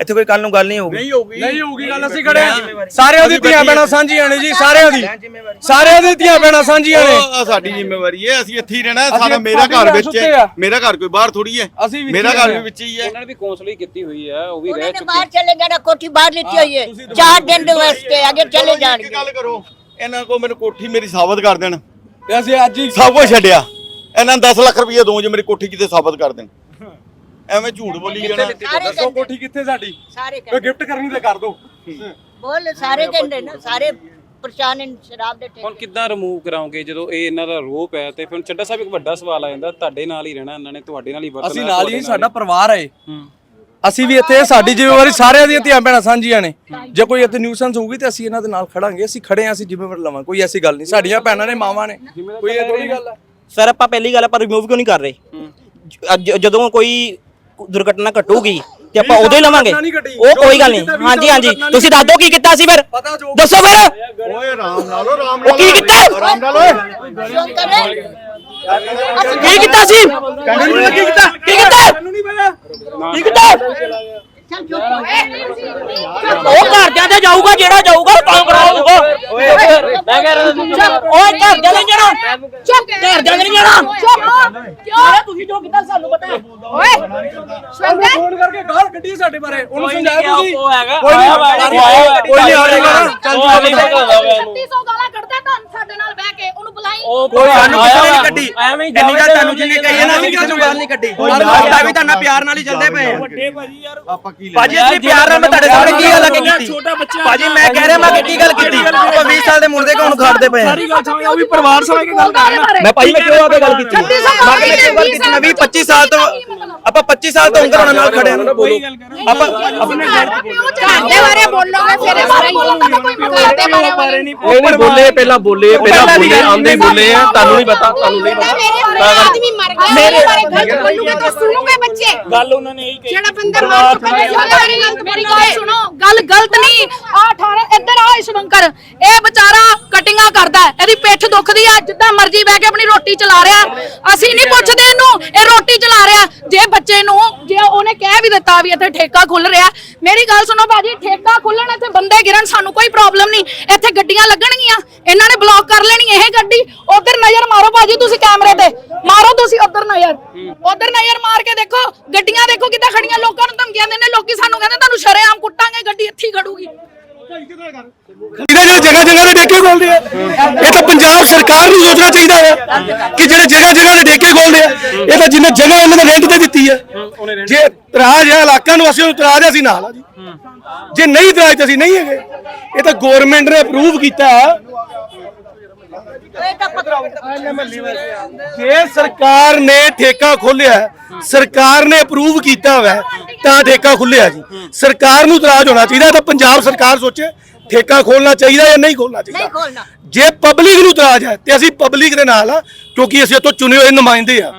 ਇੱਥੇ ਕੋਈ ਕੱਲ ਨੂੰ ਗੱਲ ਨਹੀਂ ਹੋਊਗੀ। ਨਹੀਂ ਹੋਊਗੀ। ਨਹੀਂ ਹੋਊਗੀ ਗੱਲ ਅਸੀਂ ਖੜੇ ਆ ਸਾਰਿਆਂ ਦੀ ਧੀਆਂ ਭੈਣਾਂ ਸਾਂਝੀਆਂ ਨੇ ਜੀ ਸਾਰਿਆਂ ਦੀ। ਸਾਰਿਆਂ ਦੀ ਧੀਆਂ ਭੈਣਾਂ ਸਾਂਝੀਆਂ ਨੇ। ਉਹ ਸਾਡੀ ਜ਼ਿੰਮੇਵਾਰੀ ਹੈ ਅਸੀਂ ਇੱਥੇ ਹੀ ਰਹਿਣਾ ਸਾਡਾ ਮੇਰਾ ਘਰ ਵਿੱਚ ਹੈ। ਮੇਰਾ ਘਰ ਕੋਈ ਬਾਹਰ ਥੋੜੀ ਹੈ। ਮੇਰਾ ਘਰ। ਵੀ ਵਿੱਚ ਹੀ ਹੈ। ਉਹਨਾਂ ਨੇ ਵੀ ਕੌਂਸਲਿੰਗ ਕੀਤੀ ਹੋਈ ਹੈ ਉਹ ਵੀ ਉਹਨਾਂ ਰਹਿ ਨੇ ਚੁੱਕੇ ਬਾਹਰ ਚਲੇ ਜਾਣਾ ਕੋਠੀ ਬਾਹਰ ਲਿੱਤੀ ਹੋਈ ਹੈ। ਚਾਰ ਦਿਨ ਦੇ ਵਾਸਤੇ ਅੱਗੇ ਚਲੇ ਜਾਣਗੇ। ਗੱਲ ਕਰੋ ਇਹਨਾਂ ਕੋ ਮੈਨੂੰ ਕੋਠੀ ਮੇਰੀ ਸਾਬਤ ਕਰ ਦੇਣ। ਤੇ ਅਸੀਂ ਅੱਜ ਹੀ ਸਭ ਕੁਝ ਛੱਡਿਆ। ਇਹਨਾਂ ਨੂੰ 10 ਲੱਖ ਰੁਪਏ ਦੋ ਜੇ ਮੇਰੀ ਕੋਠੀ ਕਿਤੇ ਸਾਬਤ ਕਰ ਦੇਣ। ਐਵੇਂ ਝੂਠ ਬੋਲੀ ਜਾਣਾ। ਦੱਸੋ ਕੋਠੀ ਕਿੱਥੇ ਸਾਡੀ? ਸਾਰੇ ਕੋਈ ਕਹਿੰਦੇ ਗਿਫਟ ਕਰਨੀ ਤੇ ਕਰ ਦੋ। ਬੋਲ ਸਾਰੇ ਕਹਿੰਦੇ ਨਾ ਸਾਰੇ ਪਰੇਸ਼ਾਨ ਨੇ ਸ਼ਰਾਬ ਦੇ ਹੁਣ ਠੇਕੇ। ਕਿੱਦਾਂ ਰਿਮੂਵ ਕਰਾਉਂਗੇ ਜਦੋਂ ਇਹ ਇਹਨਾਂ ਦਾ ਰੋਪ ਹੈ? ਤੇ ਫਿਰ ਹੁਣ ਚੱਡਾ ਸਾਹਿਬ ਇੱਕ ਵੱਡਾ ਸਵਾਲ ਆ ਜਾਂਦਾ ਤੁਹਾਡੇ ਨਾਲ ਹੀ ਰਹਿਣਾ ਇਹਨਾਂ ਨੇ ਤੁਹਾਡੇ ਨਾਲ ਹੀ ਵਰਤਣਾ ਅਸੀਂ ਨਾਲ ਹੀ ਸਾਡਾ ਪਰਿਵਾਰ ਹੈ। ਅਸੀਂ ਵੀ ਇੱਥੇ ਸਾਡੀ ਜ਼ਿੰਮੇਵਾਰੀ ਸਾਰਿਆਂ ਦੀਆਂ ਧੀਆਂ ਭੈਣਾਂ ਸਾਂਝੀਆਂ ਨੇ। ਜੇ ਕੋਈ ਇੱਥੇ ਨਿਊਸੈਂਸ ਹੋਊਗੀ ਤੇ ਅਸੀਂ ਇਹਨਾਂ ਦੇ ਨਾਲ ਖੜਾਂਗੇ ਅਸੀਂ ਖੜੇ ਹਾਂ ਅਸੀਂ ਜ਼ਿੰਮੇਵਾਰੀ ਲਵਾਂ ਕੋਈ ਐਸੀ ਗੱਲ ਨਹੀਂ। ਸਾਡੀਆਂ ਭੈਣਾਂ ਨੇ ਮਾਵਾਂ ਨੇ। ਕੋਈ ਇਹ ਥੋੜੀ ਗੱਲ ਹੈ ਸਰ ਆਪਾਂ ਪਹਿਲੀ ਗੱਲ ਆਪਾਂ ਰਿਮੂਵ ਕਿਉਂ ਨਹੀਂ ਕਰ ਰਹੇ? ਜਦੋਂ ਕੋਈ ਦੁਰਘਟਨਾ ਘਟੂਗੀ ਤੇ ਆਪਾਂ ਉਦੋਂ ਹੀ ਲਵਾਂਗੇ। ਉਹ ਕੋਈ ਗੱਲ ਨਹੀਂ। ਹਾਂਜੀ ਹਾਂਜੀ। ਤੁਸੀਂ ਦੱਸ ਦਿਓ ਕੀ ਕੀਤਾ ਸੀ ਫਿਰ? ਦੱਸੋ ਫਿਰ। ਓਏ ਰਾਮ ਨਾਲੋ ਰਾਮ ਉਹ ਕੀ ਕੀਤਾ? ਰਾਮ ਨਾਲੋ ਕੀ ਕੀਤਾ ਸੀ? ਕੀ ਕੀਤਾ? ਕੀ ਕੀਤਾ? ਕੀ ਕੀਤਾ? ਉਹ ਘਰਦਿਆਂ ਤੇ ਜਾਊਗਾ ਜਿਹੜਾ ਜਾਊਗਾ ਤਾਂ ਕਰਾਊਗਾ ਓਏ ਮੈਂ ਕਹਿ ਰਿਹਾ ਓਏ ਘਰਦਿਆਂ ਦੇ ਜਾਣਾ। ਚੁੱਪ ਘਰਦਿਆਂ ਦੇ ਨਹੀਂ ਜਾਣਾ। ਚੁੱਪ ਕਿਉਂ ਤੁਸੀਂ ਜੋ ਕੀਤਾ ਸਾਨੂੰ ਪਤਾ ਹੈ। ਓਏ ਫੋਨ ਕਰਕੇ ਗਾਲ ਕੱਢੀ ਸਾਡੇ ਬਾਰੇ। ਉਹਨੂੰ ਸਮਝਾਇਆ ਤੁਸੀਂ? ਉਹ ਹੈਗਾ। ਕੋਈ ਨਹੀਂ ਕੋਈ ਨਹੀਂ ਆ ਜਾਏਗਾ ਚੱਲ ਜੀ 3600 ਗਾਲਾਂ ਕੱਢਦਾ ਤੁਹਾਨੂੰ ਸਾਡੇ ਨਾਲ ਬਹਿ ਬੁਲਾਈ ਕੋਈ ਸਾਨੂੰ ਕਿਸੇ ਨਹੀਂ ਕੱਢੀ। ਇੰਨੀ ਗੱਲ ਤੁਹਾਨੂੰ ਜਿੰਨੇ ਕਹੀ ਹੈ ਨਾ ਅਸੀਂ ਕਿਸੇ ਨੂੰ ਗੱਲ ਨਹੀਂ ਕੱਢੀ? ਸਾਡਾ ਵੀ ਤੁਹਾਡਾ ਪਿਆਰ ਨਾਲ ਹੀ ਚੱਲਦੇ ਪਏ ਆ। ਆਪਾਂ ਕੀ ਭਾਜੀ ਅਸੀਂ ਪਿਆਰ ਨਾਲ ਮੈਂ ਤੁਹਾਡੇ ਸਾਹਮਣੇ ਕੀ ਗੱਲ ਕੀਤੀ? ਛੋਟਾ ਬੱਚਾ ਭਾਜੀ ਮੈਂ ਕਹਿ ਰਿਹਾ ਮੈਂ ਕਿ ਕੀ ਗੱਲ ਕੀਤੀ? ਆਪਾਂ 20 ਸਾਲ ਦੇ ਮੁੰਡੇ ਕੋਲ ਖੜਦੇ ਪਏ ਆ? ਗੱਲ ਸਮਝ ਉਹ ਵੀ ਪਰਿਵਾਰ ਸਮਝ ਕੇ ਗੱਲ ਕਰ ਰਿਹਾ ਮੈਂ ਭਾਜੀ ਮੈਂ ਕਿਉਂ ਆ ਕੇ ਗੱਲ ਕੀਤੀ? ਮੈਂ ਕਿਹਾ ਕਿਉਂ ਗੱਲ ਕੀਤੀ? ਮੈਂ 20 25 ਸਾਲ ਤੋਂ ਆਪਾਂ 25 ਸਾਲ ਤੋਂ ਉਂਗਲਾਂ ਨਾਲ ਖੜੇ ਹਾਂ ਬੋਲੋ ਆਪਾਂ ਆਪਣੇ ਘਰ ਦੇ ਬਾਰੇ ਬੋਲੋਗੇ ਫਿਰ ਬਾਰੇ ਬੋਲੋਗੇ ਕੋਈ ਨਹੀਂ ਨਹੀਂ ਬੋਲੇ ਪਹਿਲਾਂ ਬੋਲੇ ਪਹਿਲਾਂ ਬੋਲੇ ਆਂਦੇ ਬੋਲੇ ਆ ਤੁਹਾਨੂੰ ਨਹੀਂ ਪਤਾ ਤੁਹਾਨੂੰ ਨਹੀਂ ਪਤਾ। ਮੇਰੇ ਆਦਮੀ ਮਰ ਗਿਆ ਮੇਰੇ ਬਾਰੇ ਗਲਤ ਬੋਲੂਗੇ ਤਾਂ ਸੁਣੋਗੇ ਬੱਚੇ। ਗੱਲ ਉਹਨਾਂ ਨੇ ਇਹੀ ਕਹੀ ਜਿਹੜਾ ਬੰਦਾ ਮਾਰ ਚੁੱਕਾ ਮੇਰੀ ਗੱਲ ਸੁਣੋ ਗੱਲ ਗਲਤ ਨਹੀਂ। ਆ 18 ਇੱਧਰ ਆ ਇਸ਼ਵੰਕਰ ਇਹ ਵਿਚਾਰਾ ਕਟਿੰਗਾਂ ਕਰਦਾ। ਇਹਦੀ ਪਿੱਠ ਦੁਖਦੀ ਆ ਜਿੱਦਾਂ ਮਰਜ਼ੀ ਬਹਿ ਕੇ ਆਪਣੀ ਰੋਟੀ ਚਲਾ ਰਿਹਾ। ਅਸੀਂ ਨਹੀਂ ਪੁੱਛਦੇ ਇਹਨੂੰ ਇਹ ਰੋਟੀ ਚਲਾ ਰਿਹਾ। ਜੇ ਬੱਚੇ ਨੂੰ ਜੇ ਉਹਨੇ ਕਹਿ ਵੀ ਦਿੱਤਾ ਵੀ ਇੱਥੇ ਠੇਕਾ ਖੁੱਲ ਰਿਹਾ ਮੇਰੀ ਗੱਲ ਸੁਣੋ ਬਾਜੀ ਠੇਕਾ ਖੁੱਲਣ ਇੱਥੇ ਬੰਦੇ ਗਿਰਨ ਸਾਨੂੰ ਕੋਈ ਪ੍ਰੋਬਲਮ ਨਹੀਂ। ਇੱਥੇ ਗੱਡੀਆਂ ਲੱਗਣਗੀਆਂ। ਇਹਨਾਂ ਨੇ ਬਲੌਕ ਕਰ ਲੈਣੀ ਇਹ ਗੱਡੀ। ਉਧਰ ਨਜ਼ਰ ਮਾਰੋ ਬਾਜੀ ਤੁਸੀਂ ਕੈਮਰੇ ਤੇ। ਮਾਰੋ ਤੁਸੀਂ ਉਧਰ ਨਜ਼ਰ। ਉਧਰ ਨਜ਼ਰ ਮਾਰ ਕੇ ਦੇਖੋ ਗੱਡੀਆਂ ਦੇਖੋ ਕਿੱਦਾਂ ਖੜੀਆਂ। ਲੋਕਾਂ ਨੂੰ ਧਮਕੀਆਂ ਦਿੰਦੇ ਨੇ। ਲੋਕੀ ਸਾਨੂੰ ਕਹਿੰਦੇ ਤੁਹਾਨੂੰ ਸ਼ਰੇਆਮ ਕੁੱਟਾਂਗੇ ਗੱਡੀ ਇੱਥੇ ਖੜੂਗੀ। ਇਹਦੇ ਜਿਹੜੇ ਜਗ੍ਹਾ ਜਗ੍ਹਾ ਦੇ ਠੇਕੇ ਖੋਲਦੇ ਆ। ਇਹ ਤਾਂ ਪੰਜਾਬ ਸਰਕਾਰ ਨੂੰ ਸੋਚਣਾ ਚਾਹੀਦਾ ਹੈ ਕਿ ਜਿਹੜੇ ਜਗ੍ਹਾ ਜਗ੍ਹਾ ਦੇ ਠੇਕੇ ਖੋਲਦੇ ਆ। ਇਹ ਤਾਂ ਜਿੰਨੇ ਜਗ੍ਹਾ ਇਹਨਾਂ ਨੇ ਰੈਂਟ ਤੇ ਦਿੱਤੀ ਹੈ ਜੇ ਤਰਾਜ ਹੈ ਇਲਾਕਾ ਨੂੰ ਅਸੀਂ ਹੈ, ਅਸੀਂ ਨਾਲ ਆ ਜੀ। ਜੇ ਨਹੀਂ ਇਤਰਾਜ਼ ਤਾਂ ਅਸੀਂ ਨਹੀਂ ਹੈਗੇ। ਇਹ ਤਾਂ ਗਵਰਨਮੈਂਟ ਨੇ ਅਪਰੂਵ ਕੀਤਾ ਹੈ। ਜੇ ਸਰਕਾਰ ਨੇ ਠੇਕਾ ਖੋਲਿਆ ਸਰਕਾਰ ਨੇ ਅਪਰੂਵ ਕੀਤਾ ਹੋਇਆ ਤਾਂ ਠੇਕਾ ਖੁੱਲਿਆ ਜੀ। ਸਰਕਾਰ ਨੂੰ ਇਤਰਾਜ਼ ਹੋਣਾ ਚਾਹੀਦਾ ਤਾਂ ਪੰਜਾਬ ਸਰਕਾਰ ਸੋਚੇ ਠੇਕਾ ਖੋਲਣਾ ਚਾਹੀਦਾ ਜਾਂ ਨਹੀਂ ਖੋਲਣਾ ਚਾਹੀਦਾ। ਨਹੀਂ ਖੋਲਣਾ ਜੇ ਪਬਲਿਕ ਨੂੰ ਇਤਰਾਜ਼ ਹੈ ਤੇ ਅਸੀਂ ਪਬਲਿਕ ਦੇ ਨਾਲ ਆ ਕਿਉਂਕਿ ਅਸੀਂ ਇੱਥੋਂ ਚੁਣੇ ਹੋਏ ਨੁਮਾਇੰਦੇ ਆ।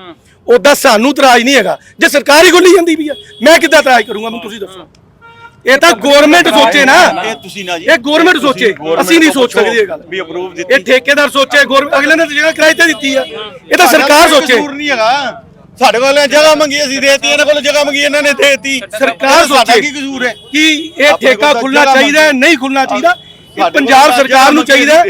ਉਦਾਂ ਸਾਨੂੰ ਇਤਰਾਜ਼ ਨਹੀਂ ਹੈਗਾ। ਜੇ ਸਰਕਾਰ ਹੀ ਖੋਲੀ ਜਾਂਦੀ ਵੀ ਆ ਮੈਂ ਕਿੱਦਾਂ ਇਤਰਾਜ਼ ਕਰੂੰਗਾ ਮੈਨੂੰ ਤੁਸੀਂ ਦੱਸੋ। ਇਹ ਤਾਂ ਗਵਰਨਮੈਂਟ ਸੋਚੇ ਨਾ। ਇਹ ਤੁਸੀਂ ਨਾ ਜੀ। ਇਹ ਗਵਰਨਮੈਂਟ ਸੋਚੇ। ਅਸੀਂ ਨਹੀਂ ਸੋਚ ਸਕਦੇ ਇਹ ਗੱਲ ਵੀ ਅਪਰੂਵ ਦਿੱਤੀ। ਇਹ ਠੇਕੇਦਾਰ ਸੋਚੇ ਗਵਰਨਮੈਂਟ ਅਗਲੇ ਨੇ ਜਗ੍ਹਾ ਕਿਰਾਏ ਤੇ ਦਿੱਤੀ ਆ। ਇਹ ਤਾਂ ਸਰਕਾਰ ਸੋਚੇ। ਕਸੂਰ ਨਹੀਂ ਹੈਗਾ। ਸਾਡੇ ਕੋਲ ਜਗ੍ਹਾ ਮੰਗੀ ਅਸੀਂ ਦੇਤੀ ਇਹਨਾਂ ਕੋਲ ਜਗ੍ਹਾ ਮੰਗੀ ਇਹਨਾਂ ਨੇ ਦੇਤੀ। ਸਰਕਾਰ ਸੋਚੇ। ਕੀ ਕਸੂਰ ਹੈ? ਕਿ ਇਹ ਠੇਕਾ ਖੁੱਲਣਾ ਚਾਹੀਦਾ ਹੈ ਨਹੀਂ ਖੁੱਲਣਾ ਚਾਹੀਦਾ? ਪੰਜਾਬ ਸਰਕਾਰ ਨੂੰ ਚਾਹੀਦਾ।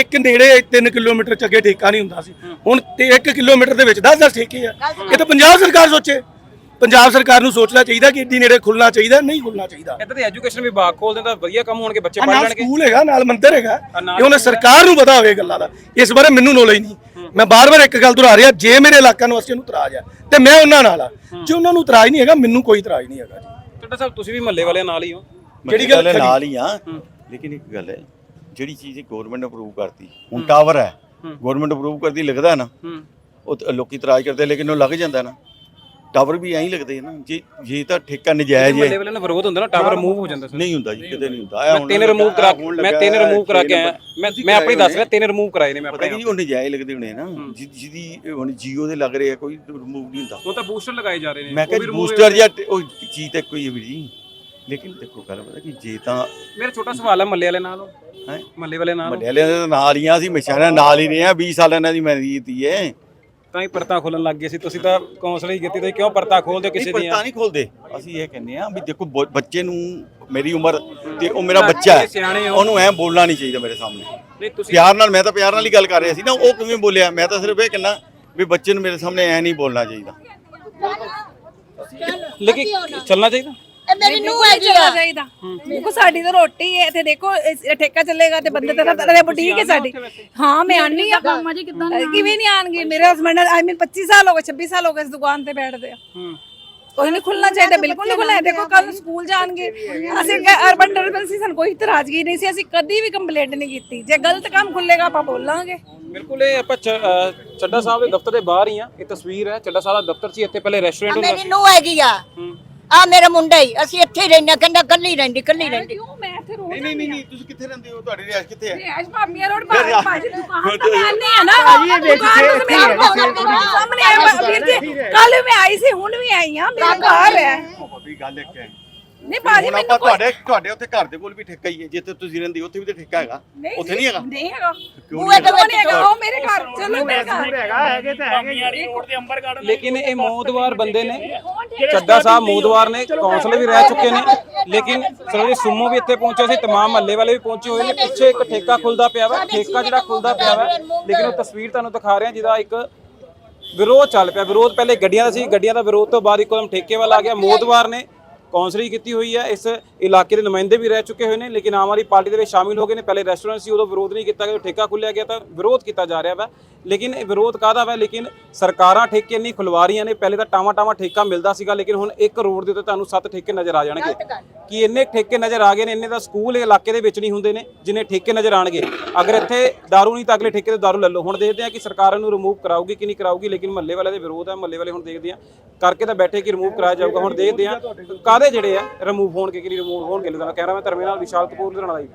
ਇੱਕ ਨੇੜੇ 3 ਕਿਲੋਮੀਟਰ ਚ ਅੱਗੇ ਠੇਕਾ ਨਹੀਂ ਹੁੰਦਾ ਸੀ। ਹੁਣ ਤੇ 1 ਕਿਲੋਮੀਟਰ ਦੇ ਵਿੱਚ 10-10 ਠੇਕੇ ਆ। ਇਹ ਤਾਂ ਪੰਜਾਬ ਸਰਕਾਰ ਸੋਚੇ। ਪੰਜਾਬ ਸਰਕਾਰ ਨੂੰ ਸੋਚਣਾ ਚਾਹੀਦਾ ਕਿ ਏਡੀ ਨੇੜੇ ਖੁੱਲਣਾ ਚਾਹੀਦਾ ਨਹੀਂ ਖੁੱਲਣਾ ਚਾਹੀਦਾ। ਇੱਥੇ ਤੇ ਐਜੂਕੇਸ਼ਨ ਵਿਭਾਗ ਖੋਲ ਦਿੰਦਾ ਵਧੀਆ ਕੰਮ ਹੋਣਗੇ ਬੱਚੇ ਪੜ੍ਹ ਨਾਲ ਲੈਣਗੇ। ਸਕੂਲ ਹੈਗਾ ਨਾਲ ਮੰਦਿਰ ਹੈਗਾ। ਇਹ ਉਹਨੇ ਸਰਕਾਰ ਨੂੰ ਪਤਾ ਹੋਵੇ ਗੱਲਾਂ ਦਾ। ਇਸ ਬਾਰੇ ਮੈਨੂੰ ਨੌਲੇਜ ਨਹੀਂ। ਮੈਂ ਬਾਰ-ਬਾਰ ਇੱਕ ਗੱਲ ਦੁਹਰਾ ਰਿਹਾ ਜੇ ਮੇਰੇ ਇਲਾਕਾ ਨਿਵਾਸੀਆਂ ਨੂੰ ਇਤਰਾਜ਼ ਹੈ ਤੇ ਮੈਂ ਉਹਨਾਂ ਨਾਲ ਆ। ਜੇ ਉਹਨਾਂ ਨੂੰ ਇਤਰਾਜ਼ ਨਹੀਂ ਹੈਗਾ ਮੈਨੂੰ ਕੋਈ ਇਤਰਾਜ਼ ਨਹੀਂ ਹੈਗਾ ਜੀ। ਸਾਹਿਬ ਤੁਸੀਂ ਵੀ ਮਹੱਲੇ ਵਾਲਿਆਂ ਨਾਲ ਹੀ ਹੋ। ਜਿਹੜੀ ਗੱਲ ਨਾਲ ਹੀ ਆ। ਲੇਕਿਨ ਇੱਕ ਗੱਲ ਹੈ ਜਿਹੜੀ ਚੀਜ਼ ਗਵਰਨਮੈਂਟ ਅਪਰੂਵ ਕਰਤੀ ਹੁਣ ਟਾਵਰ ਹੈ। ਗਵਰਨਮੈਂਟ ਅਪਰੂਵ ਕਰਦੀ ਲਿਖਦਾ ਨਾ। ਉਹ ਤਾਂ ਲੋਕੀ ਇਤਰਾਜ਼ ਕਰਦੇ ਲੇਕਿਨ ਉਹ ਲੱਗ ਜਾਂਦਾ ਨਾ। ਟਾਵਰ ਵੀ ਐਂ ਹੀ ਲੱਗਦੇ ਨਾ ਜੇ ਜੇ ਤਾਂ ਠੇਕਾ ਨਜਾਇਜ਼ ਹੈ। ਵਾਲਿਆਂ ਦਾ ਵਿਰੋਧ ਹੁੰਦਾ ਨਾ ਟਾਵਰ ਰਿਮੂਵ ਹੋ ਜਾਂਦਾ ਸਰ ਨਹੀਂ ਹੁੰਦਾ ਜੀ ਕਿਤੇ ਨਹੀਂ ਹੁੰਦਾ। ਮੈਂ ਤਿੰਨ ਰਿਮੂਵ ਕਰਾ ਮੈਂ ਤਿੰਨ ਰਿਮੂਵ ਕਰਾ ਕੇ ਆਇਆ। ਮੈਂ ਮੈਂ ਆਪਣੀ ਦੱਸ ਰਿਹਾ ਤਿੰਨ ਰਿਮੂਵ ਕਰਾਏ ਨੇ ਮੈਂ ਪਤਾ ਕੀ ਉਹ ਨਜਾਇਜ਼ ਲੱਗਦੇ ਹੋਣੇ ਨਾ। ਜਿਹਦੀ ਹੁਣ ਜੀਓ ਦੇ ਲੱਗ ਰਹੇ ਆ ਕੋਈ ਰਿਮੂਵ ਨਹੀਂ ਹੁੰਦਾ। ਉਹ ਤਾਂ ਬੂਸਟਰ ਲਗਾਏ ਜਾ ਰਹੇ ਨੇ। ਮੈਂ ਵੀ ਕਿਹਾ ਬੂਸਟਰ ਜਾਂ ਉਹ ਚੀਜ਼ ਤੇ ਕੋਈ ਵੀਰ ਜੀ। ਲੇਕਿਨ ਦੇਖੋ ਗੱਲ ਪਤਾ ਕਿ ਜੇ ਤਾਂ ਮੇਰਾ ਛੋਟਾ ਸਵਾਲ ਹੈ ਮਹੱਲੇ ਵਾਲੇ ਨਾਲ। ਹੈ? ਮਹੱਲੇ ਵਾਲੇ ਨਾਲ। ਦੇ ਤਾਂ ਨਾਲ ਹੀ ਆ ਅਸੀਂ ਮਿਸ਼ਾਨਾ ਨਾਲ ਹੀ ਰਹੇ ਆ 20 ਸਾਲ ਇਹਨਾਂ ਦੀ ਮੈਂ ਕੀਤੀ ਹੈ। ਤਾਂ ਹੀ ਪਰਤਾ ਖੋਲਣ ਲੱਗ ਗਏ ਸੀ। ਤੁਸੀਂ ਤਾਂ ਕੌਂਸਲ ਹੀ ਕੀਤੀ ਤੁਸੀਂ ਕਿਉਂ ਪਰਤਾ ਖੋਲਦੇ ਹੋ ਕਿਸੇ ਦੀਆਂ ਪਰਤਾ ਨਹੀਂ ਖੋਲਦੇ। ਅਸੀਂ ਇਹ ਕਹਿੰਦੇ ਆ ਵੀ ਦੇਖੋ ਬ- ਬੱਚੇ ਨੂੰ ਮੇਰੀ ਉਮਰ ਤੇ ਉਹ ਮੇਰਾ ਬੱਚਾ ਸਿਆਣੇ ਹੈ। ਹੋ। ਉਹਨੂੰ ਐ ਬੋਲਣਾ ਨਹੀਂ ਚਾਹੀਦਾ ਮੇਰੇ ਸਾਹਮਣੇ। ਨਹੀਂ ਤੁਸੀਂ ਪਿਆਰ ਨਾਲ ਮੈਂ ਤਾਂ ਪਿਆਰ ਨਾਲ ਹੀ ਗੱਲ ਕਰ ਰਿਹਾ ਸੀ ਨਾ ਉਹ ਕਿਵੇਂ ਬੋਲਿਆ? ਮੈਂ ਤਾਂ ਸਿਰਫ ਇਹ ਕਹਿੰਦਾ ਵੀ ਬੱਚੇ ਨੂੰ ਮੇਰੇ ਸਾਹਮਣੇ ਐ ਨਹੀਂ ਬੋਲਣਾ ਚਾਹੀਦਾ। ਲੇਕਿਨ ਚੱਲਣਾ ਚਾਹੀਦਾ? ਇਹ ਮੇਰੀ ਨੂੰਹ ਹੈਗੀ ਆ। ਚਾਹੀਦਾ। ਦੇਖੋ ਸਾਡੀ ਤਾਂ ਰੋਟੀ ਹੈ ਇੱਥੇ ਦੇਖੋ ਇਸ- ਠੇਕਾ ਚੱਲੇਗਾ ਤੇ ਬੰਦੇ ਤਾਂ ਤਾਂ ਬੁਟੀਕ ਹੈ ਸਾਡੀ। ਹਾਂ ਮੈਂ ਆਨੀ ਆ। ਮਾਮਾ ਜੀ ਕਿਦਾਂ ਕਿਵੇਂ ਨਹੀਂ ਆਣਗੇ ਮੇਰੇ ਹਸਬੰਡ ਆਈ ਮੀਨ 25 ਸਾਲ ਹੋ ਗਏ 26 ਸਾਲ ਹੋ ਗਏ ਇਸ ਦੁਕਾਨ ਤੇ ਬੈਠਦੇ ਆ। ਕੋਈ ਨਹੀਂ ਖੁੱਲਣਾ ਚਾਹੀਦਾ ਬਿਲਕੁਲ ਨਹੀਂ ਖੁੱਲਣਾ। ਦੇਖੋ ਕੱਲ ਸਕੂਲ ਜਾਣਗੇ। ਅਸੀਂ ਅਰਬਨ ਡਰਬਨ ਸੀ ਸਾਨੂੰ ਕੋਈ ਇਤਰਾਜ਼ਗੀ ਨਹੀਂ ਸੀ ਅਸੀਂ ਕਦੀ ਵੀ ਕੰਪਲੇਂਟ ਨਹੀਂ ਕੀਤੀ। ਜੇ ਗਲਤ ਕੰਮ ਖੁੱਲੇਗਾ ਆਪਾਂ ਬੋਲਾਂਗੇ। ਬਿਲਕੁਲ ਇਹ ਆਪਾਂ ਚ- ਅਹ ਚੱਡਾ ਸਾਹਿਬ ਦੇ ਦਫ਼ਤਰ ਦੇ ਬਾਹਰ ਹੀ ਆ ਇਹ ਤਸਵੀਰ ਹੈ। ਚੱਡਾ ਸਾਹਿਬ ਦਾ ਦਫ਼ਤਰ ਸੀ ਇੱਥੇ ਪਹਿਲੇ ਰੈਸਟੋਰੈਂਟ ਹੁੰਦਾ ਮੇਰੀ ਨੂੰਹ ਹੈਗੀ ਆ। ਆ ਮੇਰਾ ਮੁੰਡਾ ਹੀ ਅਸੀਂ ਇੱਥੇ ਹੀ ਰਹਿੰਦੇ ਹਾਂ, ਕਹਿੰਦਾ ਕੱਲੀ ਰਹਿੰਦੀ ਕੱਲੀ ਰਹਿੰਦੀ। ਕਿਉਂ? ਮੈਂ ਇੱਥੇ ਰੋਜ਼ ਨਹੀਂ ਨਹੀਂ ਨਹੀਂ ਤੁਸੀਂ ਕਿੱਥੇ ਰਹਿੰਦੇ ਹੋ? ਤੁਹਾਡੀ ਰਿਹਾਇਸ਼ ਕਿੱਥੇ ਹੈ? ਐਸ ਭਾਬੀਆਂ ਰੋਡ ਭਾਜੀ ਭਾਜੀ ਦੁਕਾਨ ਤਾਂ ਮੈਂ ਨਹੀਂ ਹੈ ਨਾ। ਦੁਕਾਨ ਤਾਂ ਮੇਰੇ ਸਾਹਮਣੇ ਹੈ ਵੀਰ ਜੀ ਕੱਲ ਮੈਂ ਆਈ ਸੀ ਹੁਣ ਵੀ ਆਈ ਆ ਮੇਰਾ ਘਰ ਹੈ। ਭਾਬੀ ਗੱਲ ਇੱਕ ਹੈ। ਨਹੀਂ ਬਾਜੀ ਹੁਣ ਆਪਾਂ ਤੁਹਾਡੇ ਤੁਹਾਡੇ ਉੱਥੇ ਘਰ ਦੇ ਕੋਲ ਵੀ ਠੇਕਾ ਹੀ ਹੈ ਜਿੱਥੇ ਤੁਸੀਂ ਰਹਿੰਦੇ ਉੱਥੇ ਵੀ ਤਾਂ ਠੇਕਾ ਹੈਗਾ। ਉੱਥੇ ਨਹੀਂ ਹੈਗਾ? ਨਹੀਂ ਹੈਗਾ। ਉਹ ਨਹੀਂ ਹੈਗਾ? ਨਹੀਂ ਹੈਗਾ ਉਹ ਮੇਰੇ ਘਰ ਚਲੋ ਮੇਰੇ ਘਰ। ਹੈਗਾ ਹੈਗੇ ਤਾਂ ਹੈਗੇ ਯਾਰੀ ਰੋਡ ਤੇ ਅੰਬਰ ਗਾਰਡਨ ਲੇਕਿਨ ਇਹ ਮੋਦਵਾਰ ਬੰਦੇ ਨੇ ਚੱਡਾ ਸਾਹਿਬ ਮੋਦਵਾਰ ਨੇ ਕੌਂਸਲਰ ਵੀ ਰਹਿ ਚੁੱਕੇ ਨੇ। ਲੇਕਿਨ ਸਰਵਰੀ ਸੁਮੋ ਵੀ ਇੱਥੇ ਪਹੁੰਚੇ ਸੀ ਤਮਾਮ ਮੱਲੇ ਵਾਲੇ ਵੀ ਪਹੁੰਚੇ ਹੋਏ ਨੇ ਪਿੱਛੇ ਇੱਕ ਠੇਕਾ ਖੁੱਲਦਾ ਪਿਆ ਵਾ ਠੇਕਾ ਜਿਹੜਾ ਖੁੱਲਦਾ ਪਿਆ ਵਾ ਲੇਕਿਨ ਉਹ ਤਸਵੀਰ ਤੁਹਾਨੂੰ ਦਿਖਾ ਰਿਹਾ ਜਿਹਦਾ ਇੱਕ ਵਿਰੋਧ ਚੱਲ ਪਿਆ ਵਿਰੋਧ ਪਹਿਲੇ ਗੱਡੀਆਂ ਦਾ ਸੀ ਗੱਡੀਆਂ ਦਾ ਵਿਰੋਧ ਤੋਂ ਬਾਅਦ ਇੱਕਦਮ ਠੇਕੇ ਵੱਲ ਆ ਗਿਆ ਮੋਦਵਾਰ ਨੇ ਕੌਂਸਲਰੀ ਕੀਤੀ ਹੋਈ ਹੈ ਇਸ ਇਲਾਕੇ ਦੇ ਨੁਮਾਇੰਦੇ ਵੀ ਰਹਿ ਚੁੱਕੇ ਹੋਏ ਨੇ ਲੇਕਿਨ ਆਮ ਆਦਮੀ ਪਾਰਟੀ ਦੇ ਵਿੱਚ ਸ਼ਾਮਿਲ ਹੋ ਗਏ ਨੇ ਪਹਿਲੇ ਰੈਸਟੋਰੈਂਟ ਸੀ ਉਦੋਂ ਵਿਰੋਧ ਨਹੀਂ ਕੀਤਾ ਗਿਆ ਠੇਕਾ ਖੁੱਲਿਆ ਗਿਆ ਤਾਂ ਵਿਰੋਧ ਕੀਤਾ ਜਾ ਰਿਹਾ ਵਾ ਲੇਕਿਨ ਇਹ ਵਿਰੋਧ ਕਾਹਦਾ ਵਾ ਲੇਕਿਨ ਸਰਕਾਰਾਂ ਠੇਕੇ ਨਹੀਂ ਖੁਲਵਾ ਰਹੀਆਂ ਨੇ ਪਹਿਲੇ ਤਾਂ ਟਾਵਾ ਟਾਵਾ ਠੇਕਾ ਮਿਲਦਾ ਸੀਗਾ ਲੇਕਿਨ ਹੁਣ ਇੱਕ ਰੋਡ ਦੇ ਉੱਤੇ ਤੁਹਾਨੂੰ ਸੱਤ ਠੇਕੇ ਨਜ਼ਰ ਆ ਜਾਣਗੇ ਕਿ ਇੰਨੇ ਠੇਕੇ ਨਜ਼ਰ ਆ ਗਏ ਨੇ ਇੰਨੇ ਦਾ ਸਕੂਲ ਇਹ ਇਲਾਕੇ ਦੇ ਵਿੱਚ ਨਹੀਂ ਹੁੰਦੇ ਨੇ ਜਿੰਨੇ ਠੇਕੇ ਨਜ਼ਰ ਆਣਗੇ ਅਗਰ ਇੱਥੇ दारू ਨਹੀਂ ਤਾਂ ਅਗਲੇ ਠੇਕੇ ਤੇ दारू ਲੈ ਲਓ ਹੁਣ ਦੇਖਦੇ ਆ ਕਿ ਸਰਕਾਰ ਇਹਨੂੰ ਰਿਮੂਵ ਕਰਾਊਗੀ ਕਿ ਨਹੀਂ ਕਰਾਊਗੀ ਲੇਕਿਨ ਮਹੱਲੇ ਵਾਲੇ ਦੇ ਵਿਰੋਧ ਹੈ ਮਹੱਲੇ ਵਾਲੇ ਹੁਣ ਦੇਖਦੇ ਆ ਕਰਕੇ ਤਾਂ ਬੈਠੇ ਕਿ ਰਿਮੂਵ ਕਰਾਇਆ ਜਾਊਗਾ ਹੁਣ ਦੇਖਦੇ ਆ ਕਾਦੇ ਜਿਹੜੇ ਆ ਰਿਮੂਵ ਹੋਣਗੇ ਕਿ ਰਿਮੂਵ ਹੋਣਗੇ, ਲੁਧਿਆਣਾ, ਕੈਮਰਾਮੈਨ ਧਰਮੇ ਨਾਲ ਵਿਸ਼ਾਲ ਕਪੂਰ ਲੁਧਿਆਣਾ ਦਾ ਜੀ